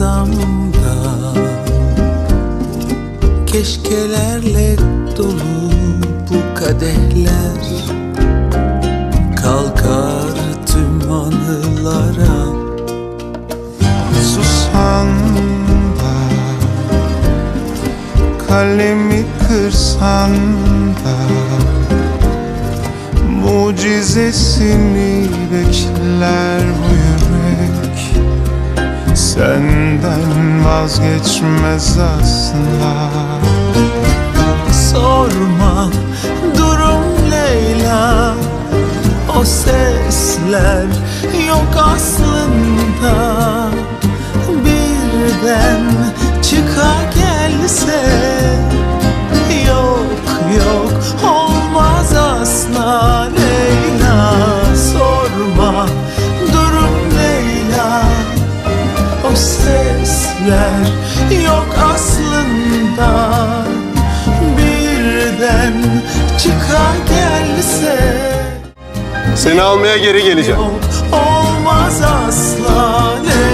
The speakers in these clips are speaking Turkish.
kırsam da Keşkelerle dolu bu kadehler. Kalkar tüm anılara. Susan da Kalemi kırsan da. Mucizesini bekler bu Senden vazgeçmez asla Sorma durum Leyla. O sesler yok aslında sesler yok aslında Birden çıka gelse Seni almaya geri geleceğim. Yok olmaz asla Leyla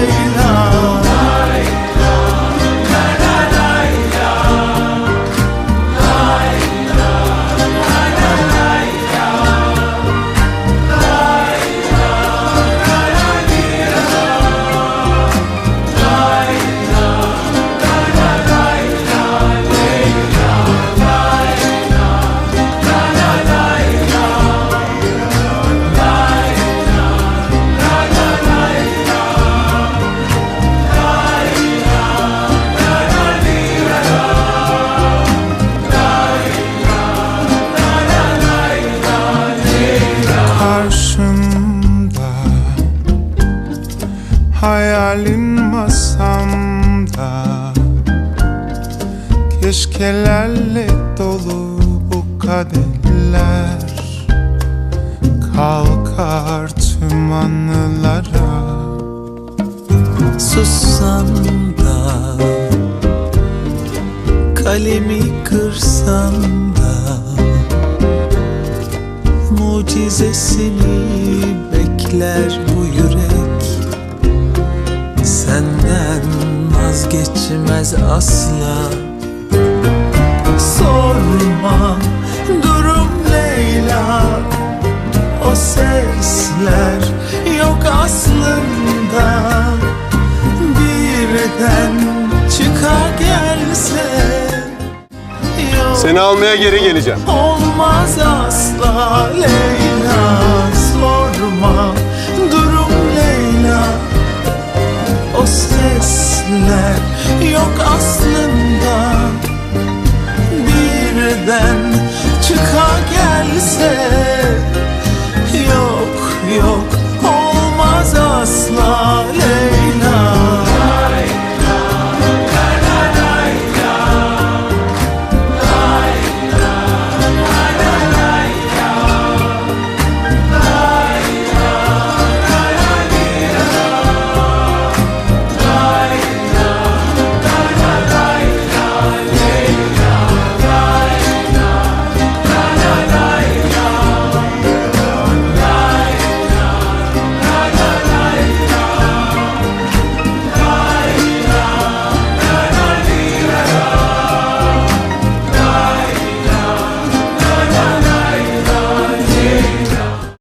Hayalin masamda. Keşkelerle dolu bu kadehler Kalkar tüm anılara. Sussan da Kalemi kırsan da Mucizesini bekler bu yürek Senden vazgeçmez asla. Sorma durum Leyla. O sesler yok aslında. Birden çıka gelse Seni almaya geri geleceğim. olmaz asla Leyla aslında. Birden çıka gelse